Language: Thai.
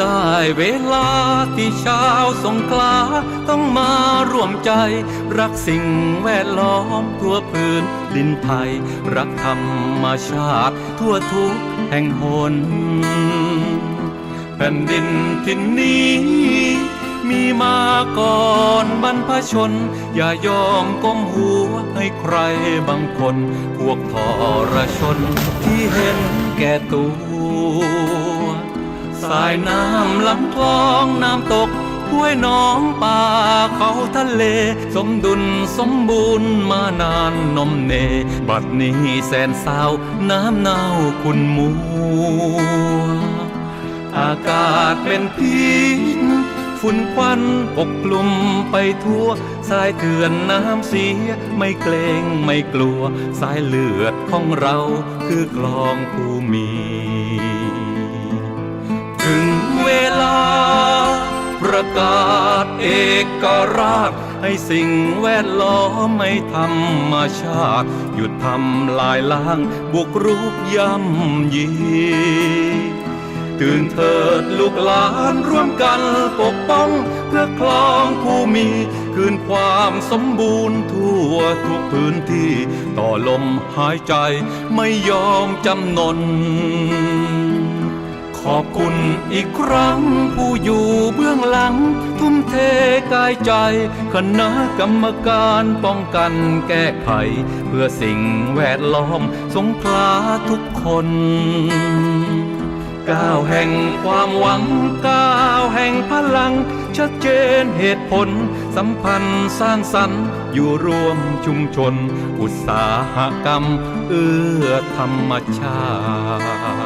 ได้เวลาที่ชาวสงขลาต้องมาร่วมใจ รักสิ่งแวดล้อมทั่วพื้นดินไทย รักธรรมชาติ ทั่วทุกแห่งหนแผ่นดินที่นนี้มีมาก่อนบรรพชน อย่ายอมก้มหัวให้ใครบางคน พวกทรชนที่เห็นแก่ตัว สายน้ำลำคลองน้ำตกห้วยน้องป่าเขาทะเล สมดุลสมบูรณ์มานานนมเน บัดนี้แสนเศร้าน้ำเน่าคุณมัว อากาศเป็นพิษฝุ่นควันปกกลุ่มไปทั่ว สายเถื่อนน้ำเสีย ไม่เกรงไม่กลัว สายเลือดของเราคือกลองผู้มี กาศเอกราช ให้สิ่งแวดล้อมให้ธรรมชาติ หยุดทำลายล้าง บุกรุกย่ำยี ตื่นเถิดลูกหลานร่วมกันปกป้อง เพื่อคลองผู้มี คืนความสมบูรณ์ทั่วทุกพื้นที่ ต่อลมหายใจไม่ยอมจำนน ขอบคุณอีกครั้ง ผู้อยู่เบื้องหลัง ทุ่มเทกายใจ คณะกรรมการป้องกันแก้ไข เพื่อสิ่งแวดล้อมสงขลาทุกคนก้าวแห่งความหวังก้าวแห่งพลัง ชัดเจนเหตุผล สัมพันธ์สร้างสรรค์อยู่รวมชุมชน อุตสาหกรรม เอื้อธรรมชาติ